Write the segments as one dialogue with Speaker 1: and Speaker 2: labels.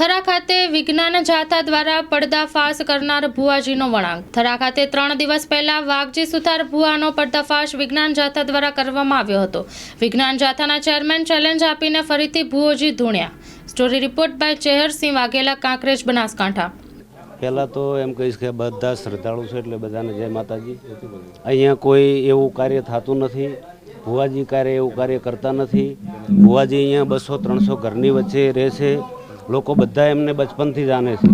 Speaker 1: થરા ખાતે વિજ્ઞાન જાથા દ્વારા પડદાફાશ કરનાર ભુવાજીનો વળાંક. થરા ખાતે ત્રણ દિવસ પહેલા વાઘજી સુથાર ભુવાનો પડદાફાશ વિજ્ઞાન જાથા દ્વારા કરવામાં આવ્યો હતો. વિજ્ઞાન જાથાના ચેરમેન ચેલેન્જ આપીને ફરીથી ભુવોજી ધૂણ્યા. Story report by Chehersinh Vaghela, Kankrej, Banaskantha.
Speaker 2: પહેલાં તો એમ કહીશ કે બધા શ્રદ્ધાળુ છે એટલે બધાને જય માતાજી. અહીંયા કોઈ એવું કાર્ય થતું નથી. ભુવાજી કાર્ય એવું કાર્ય કરતા નથી. ભુવાજી અહીંયા બસો ત્રણસો ઘરની વચ્ચે રહે છે. લોકો બધા એમને બચપનથી જાણે છે.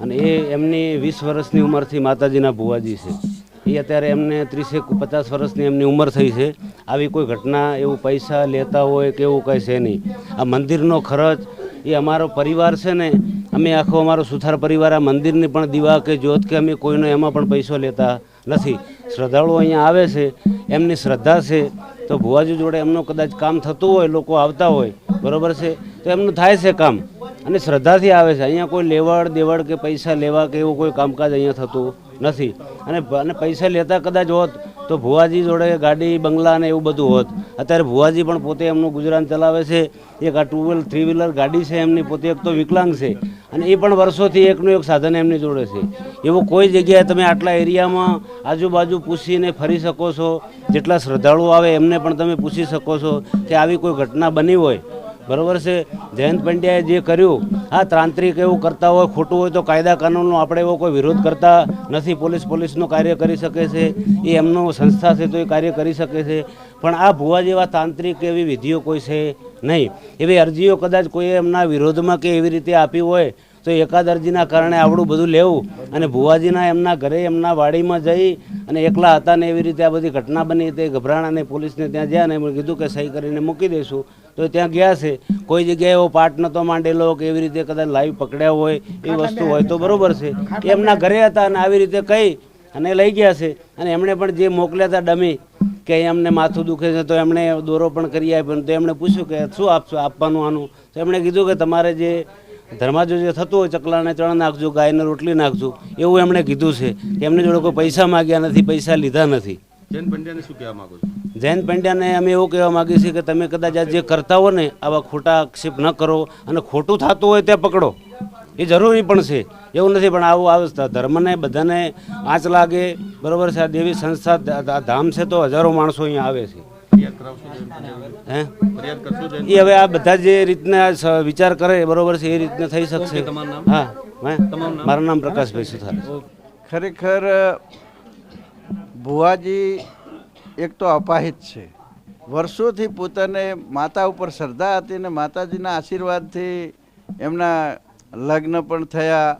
Speaker 2: અને એ એમની વીસ વર્ષની ઉંમરથી માતાજીના ભુવાજી છે. એ અત્યારે એમને ત્રીસેક પચાસ વર્ષની એમની ઉંમર થઈ છે. આવી કોઈ ઘટના, એવું પૈસા લેતા હોય કે એવું કંઈ છે નહીં. આ મંદિરનો ખર્ચ, એ અમારો પરિવાર છે ને, અમે આખો અમારો સુથાર પરિવાર આ મંદિરની પણ દીવા કે જ્યોત કે અમે કોઈનો એમાં પણ પૈસો લેતા નથી. શ્રદ્ધાળુઓ અહીંયા આવે છે, એમની શ્રદ્ધા છે. તો ભુવાજી જોડે એમનું કદાચ કામ થતું હોય, લોકો આવતા હોય, બરાબર છે? તો એમનું થાય છે કામ. અને શ્રદ્ધાથી આવે છે. અહીંયા કોઈ લેવડ દેવડ કે પૈસા લેવા કે એવું કોઈ કામકાજ અહીંયા થતું નથી. અને અને પૈસા લેતા કદાચ હોત તો ભુવાજી જોડે ગાડી, બંગલા અને એવું બધું હોત. અત્યારે ભુવાજી પણ પોતે એમનું ગુજરાન ચલાવે છે. એક આ ટુ વ્હીલર થ્રી વ્હીલર ગાડી છે એમની, પોતે એક તો વિકલાંગ છે. અને એ પણ વર્ષોથી એકનું એક સાધન એમની જોડે છે. એવું કોઈ જગ્યાએ તમે આટલા એરિયામાં આજુબાજુ પૂછીને ફરી શકો છો. જેટલા શ્રદ્ધાળુઓ આવે એમને પણ તમે પૂછી શકો છો કે આવી કોઈ ઘટના બની હોય બરોબર છે? જયંત પંડ્યાએ જે કર્યું, હા, તાંત્રિક એવું કરતા હોય, ખોટું હોય તો કાયદા કાનૂનનો આપણે એવો કોઈ વિરોધ કરતા નથી. પોલીસ પોલીસનું કાર્ય કરી શકે છે, એ એમનું સંસ્થા છે તો એ કાર્ય કરી શકે છે. પણ આ ભુવા જેવા તાંત્રિક એવી વિધિઓ કોઈ છે નહીં. એવી અરજીઓ કદાચ કોઈએ એમના વિરોધમાં કે એવી રીતે આપી હોય તો એકાદ અરજીના કારણે આવડું બધું લેવું અને ભુવાજીના એમના ઘરે એમના વાડીમાં જઈ અને એકલા હતા ને એવી રીતે આ બધી ઘટના બની તે ગભરાણા અને પોલીસને ત્યાં ગયા ને એમણે કીધું કે સહી કરીને મૂકી દઈશું. તો ત્યાં ગયા છે. કોઈ જગ્યાએ એવો પાઠ નહોતો માંડેલો કે એવી રીતે કદાચ લાઈવ પકડ્યા હોય એ વસ્તુ હોય તો બરોબર છે. એમના ઘરે હતા અને આવી રીતે કહી અને લઈ ગયા છે. અને એમણે પણ જે મોકલ્યા હતા ડમી કે એમને માથું દુખે છે તો એમણે દોરો પણ કરી આપ્યો તો એમણે પૂછ્યું કે શું આપશો આપવાનું આનું? તો એમણે કીધું કે તમારે જે ધર્માજો જે થતું હોય ચકલાને ચણ નાખજો ગાયને રોટલી નાખજો એવું એમણે કીધું છે. કે એમની જોડે કોઈ પૈસા માગ્યા નથી પૈસા લીધા નથી.
Speaker 3: જૈન પંડ્યાને શું કહેવા માગો છો?
Speaker 2: જયંત પંડ્યાને અમે એવું કહેવા માગીએ છીએ કે તમે કદાચ આ જે કરતા હો ને આવા ખોટા આક્ષેપ ન કરો અને ખોટું થતું હોય ત્યાં પકડો. એ જરૂરી પણ છે. એવું નથી પણ આવું આવે. ધર્મને બધાને આંચ લાગે. બરાબર છે આ દેવી સંસ્થા ધામ છે તો હજારો માણસો અહીંયા આવે છે. હે? એ હવે આ બધા જે રીતના વિચાર કરે બરોબર છે એ રીતના થઈ શકશે.
Speaker 3: તમારું
Speaker 2: હા હે? મારું નામ પ્રકાશભાઈ સુથાર.
Speaker 4: ખરેખર ભુવાજી એક તો અપાહિત છે. વર્ષોથી પોતાને માતા ઉપર શ્રદ્ધા હતી ને માતાજીના આશીર્વાદથી એમના લગ્ન પણ થયા.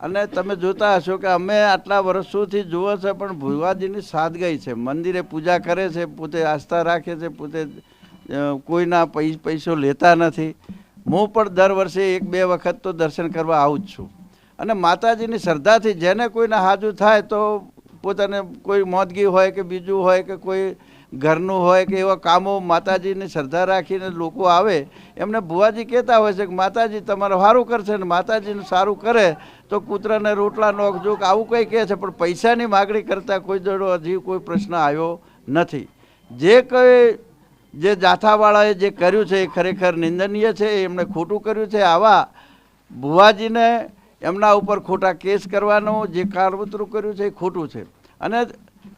Speaker 4: અને તમે જોતા હશો કે અમે આટલા વર્ષોથી જુઓ છે, પણ ભુવાજીની સાદગાઈ છે. મંદિરે પૂજા કરે છે, પોતે આસ્થા રાખે છે, પોતે કોઈના પૈસો લેતા નથી. હું પણ દર વર્ષે એક, બે વખત તો દર્શન કરવા આવું જ છું. અને માતાજીની શ્રદ્ધાથી જેને કોઈને હાજુ થાય તો પોતાને કોઈ મોદગી હોય કે બીજું હોય કે કોઈ ઘરનું હોય કે એવા કામો માતાજીની શ્રદ્ધા રાખીને લોકો આવે એમને ભુવાજી કહેતા હોય છે કે માતાજી, તમારે સારું કરશે ને માતાજીને સારું કરે તો કૂતરાને રોટલા નોખજો કે આવું કંઈ કહે છે, પણ પૈસાની માગણી કરતાં કોઈ જોડો હજી કોઈ પ્રશ્ન આવ્યો નથી. જે કંઈ જે જાથાવાળાએ જે કર્યું છે એ ખરેખર નિંદનીય છે એમણે ખોટું કર્યું છે. આવા ભુવાજીને એમના ઉપર ખોટા કેસ કરવાનું જે કારવતરું કર્યું છે એ ખોટું છે. અને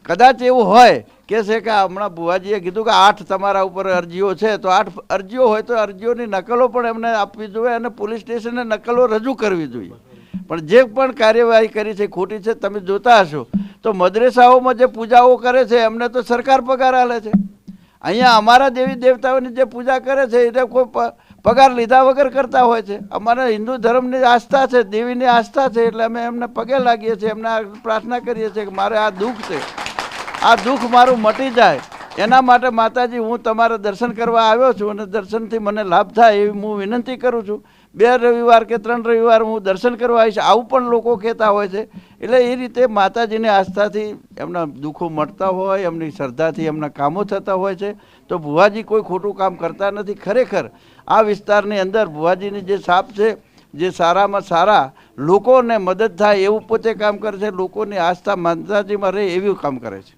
Speaker 4: કદાચ એવું હોય કે છે કે હમણાં ભુવાજીએ કીધું કે આઠ તમારા ઉપર અરજીઓ છે, તો આઠ અરજીઓ હોય તો અરજીઓની નકલો પણ એમને આપવી જોઈએ અને પોલીસ સ્ટેશને નકલો રજૂ કરવી જોઈએ. પણ જે પણ કાર્યવાહી કરી છે, ખોટી છે, તમે જોતા હશો. તો મદ્રેસાઓમાં જે પૂજાઓ કરે છે, એમને તો સરકાર પગાર આલે છે. અહીંયા અમારા દેવી દેવતાઓની જે પૂજા કરે છે, એને કોઈ પગાર લીધા વગર કરતા હોય છે. અમારા હિન્દુ ધર્મની આસ્થા છે, દેવીની આસ્થા છે, એટલે અમે એમને પગે લાગીએ છીએ, એમને પ્રાર્થના કરીએ છીએ કે મારે આ દુઃખ છે. આ દુઃખ મારું મટી જાય. એના માટે માતાજી, હું તમારા દર્શન કરવા આવ્યો છું અને દર્શનથી મને લાભ થાય એવી હું વિનંતી કરું છું. બે રવિવાર કે ત્રણ રવિવાર હું દર્શન કરવા આવીશ, આવું પણ લોકો કહેતા હોય છે. એટલે એ રીતે માતાજીને આસ્થાથી એમના દુઃખો મટતા હોય, એમની શ્રદ્ધાથી એમના કામો થતા હોય છે. તો ભુવાજી કોઈ ખોટું કામ કરતા નથી. ખરેખર આ વિસ્તારની અંદર ભુવાજીની જે સાપ છે, જે સારામાં સારા લોકોને મદદ થાય એવું પોતે કામ કરે છે લોકોની આસ્થા માતાજીમાં રહે એવું કામ કરે છે.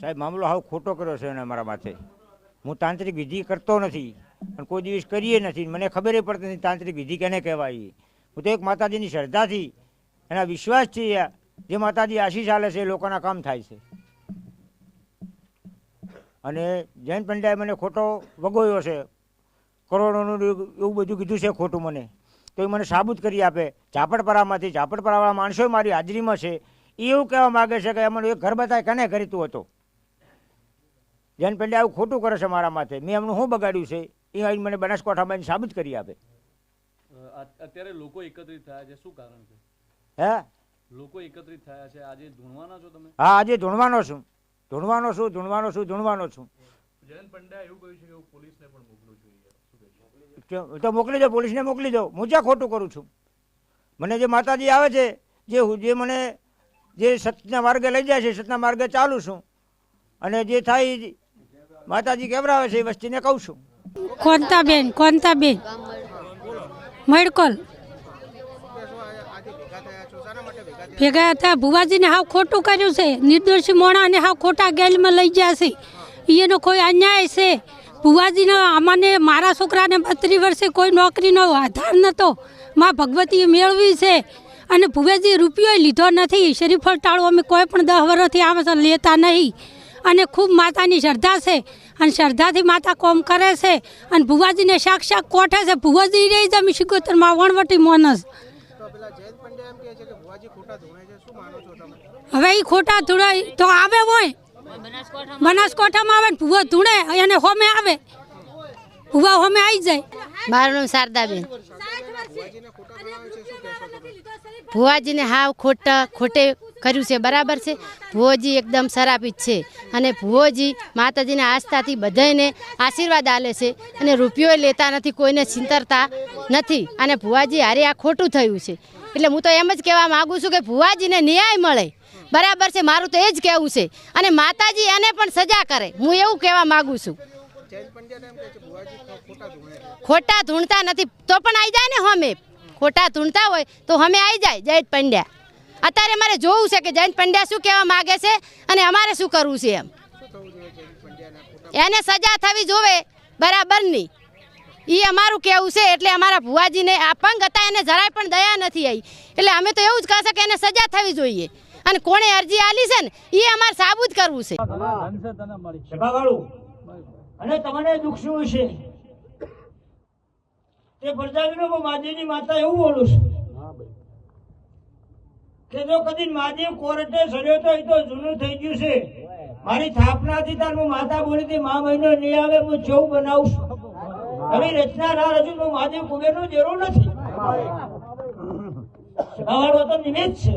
Speaker 5: સાહેબ મામલો હાવ ખોટો કર્યો છે એને મારા માથે. હું તાંત્રિક વિધિ કરતો નથી પણ કોઈ દિવસ કરીએ નથી મને ખબર પડતી નથી તાંત્રિક વિધિ કેને કહેવાય. એ. હું તો એક માતાજીની શ્રદ્ધાથી એના વિશ્વાસથી જે માતાજી આશીષ આલે છે એ લોકોના કામ થાય છે. અને જૈન પંડ્યાએ મને ખોટો વગોયો છે. કરોડોનું એવું બધું કીધું છે ખોટું મને. તો એ મને સાબુત કરી આપે. ઝાપડપરામાંથી ઝાપડપરાવાળા માણસો મારી હાજરીમાં છે. એ એવું કહેવા માગે છે કે એમને એક ઘર બતાય કને કરીતું હતો? જૈન પંડ્યા આવું ખોટું કરે છે મારા માથે. મેં એમનું શું બગાડ્યું છે? એ આવીને મને બનાસકાંઠામાં સાબિત કરી આપે.
Speaker 6: અત્યારે લોકો એકત્રિત થયા છે. શું કારણ છે?
Speaker 5: હે?
Speaker 6: લોકો એકત્રિત થયા છે. આજે ધૂણવાના છો તમે?
Speaker 5: હા આજે ધૂણવાનો છું. ધૂણવાનો છું ધૂણવાનો છું ધૂણવાનો છું.
Speaker 6: જયંત પંડ્યા એવું કહ્યું છે કે હું પોલીસને પણ મોકલું છું?
Speaker 5: તો મોકલી દો, પોલીસને મોકલી દો. હું જ્યાં ખોટું કરું છું. મને જે માતાજી આવે છે, જે જે મને જે સતના માર્ગે લઈ જાય છે, સતના માર્ગે ચાલું છું. અને જે થાય માતાજી કેવરાવે છે એ વસ્તીને કહું છું.
Speaker 7: કોનતા બેન કોનતા બેન મડકોલ. ભેગા હતા ભુવાજીને હાવ ખોટું કર્યું છે. નિર્દોષી મોણાને હાવ ખોટા ગેલમાં લઈ ગયા છે. એનો કોઈ અન્યાય છે? ભુવાજીને અમને મારા છોકરાને બત્રીસ વર્ષે કોઈ નોકરીનો આધાર નહોતો. માં ભગવતીએ મેળવી છે. અને ભુવેજી રૂપિયો લીધો નથી. શરીફળ ટાળો અમે કોઈ પણ દસ વર્ષથી આવે છે લેતા નહીં. અને ખૂબ માતાની શ્રદ્ધા છે. અને શ્રદ્ધાથી માતા કોમ કરે છે. અને ભુવાજીને સાક્ષાત કોઠે છે. ભુવાજી રહી જમી શિકોતરમાં વણવટી મોનસ. હવે એ ખોટા ધોળાય તો આવે હોય. બનાસકાંઠામાં આવે ને ભુવા ધૂણે, એને હોમે આવે. ભુવા હોમે આવી જાય.
Speaker 8: મારું નામ શારદાબેન. ભુવાજીને હાવ ખોટા ખોટે કર્યું છે, બરાબર છે? ભુવોજી એકદમ શરાપિત છે. અને ભુવોજી માતાજીને આસ્થાથી બધાને આશીર્વાદ આલે છે અને રૂપિયો લેતા નથી, કોઈને ચિંતરતા નથી. અને ભુવાજી હારે આ ખોટું થયું છે. એટલે હું તો એમ જ કહેવા માગું છું કે ભુવાજીને ન્યાય મળે. બરાબર છે, મારું તો એ જ કહેવું છે. અને માતાજી એને પણ સજા કરે. હું એવું કહેવા માગું છું. ખોટા ધૂણતા નથી. તો પણ આવી જાય ને હમે. ખોટા ધૂણતા હોય તો હમે આવી જાય, જયંત પંડ્યા. અત્યારે મારે જોવું છે કે જયંત પંડ્યા શું કહેવા માગે છે અને અમારે શું કરવું છે એમ. એને સજા થવી જોવે બરાબરની એ અમારું કેવું છે એટલે અમારા ભુવાજીને આ પંગ હતા, એને જરાય પણ દયા નથી આવી એટલે અમે તો એવું જ કહેશે કે એને સજા થવી જોઈએ. અને કોણે અરજી આલી છે ને, એ અમારે સાબુત કરવું છે.
Speaker 5: અને તમને દુઃખ શું છે તે પ્રજાજનો માજીની માતા એવું બોલું છું. કે જો કદી મહાદેવ કોર્ટે સર્યો તો એ તો જૂનું થઈ ગયું છે. મારી થાપનાથી તાર હું માતા બોલી હતી મા મહિનો નહીં આવે, હું જેવું બનાવું છું. હવે રચના ના રજૂ હું મહાદેવ કુબેરનું જરૂર નથી. સભાવાળો તો નિમિત્ત છે.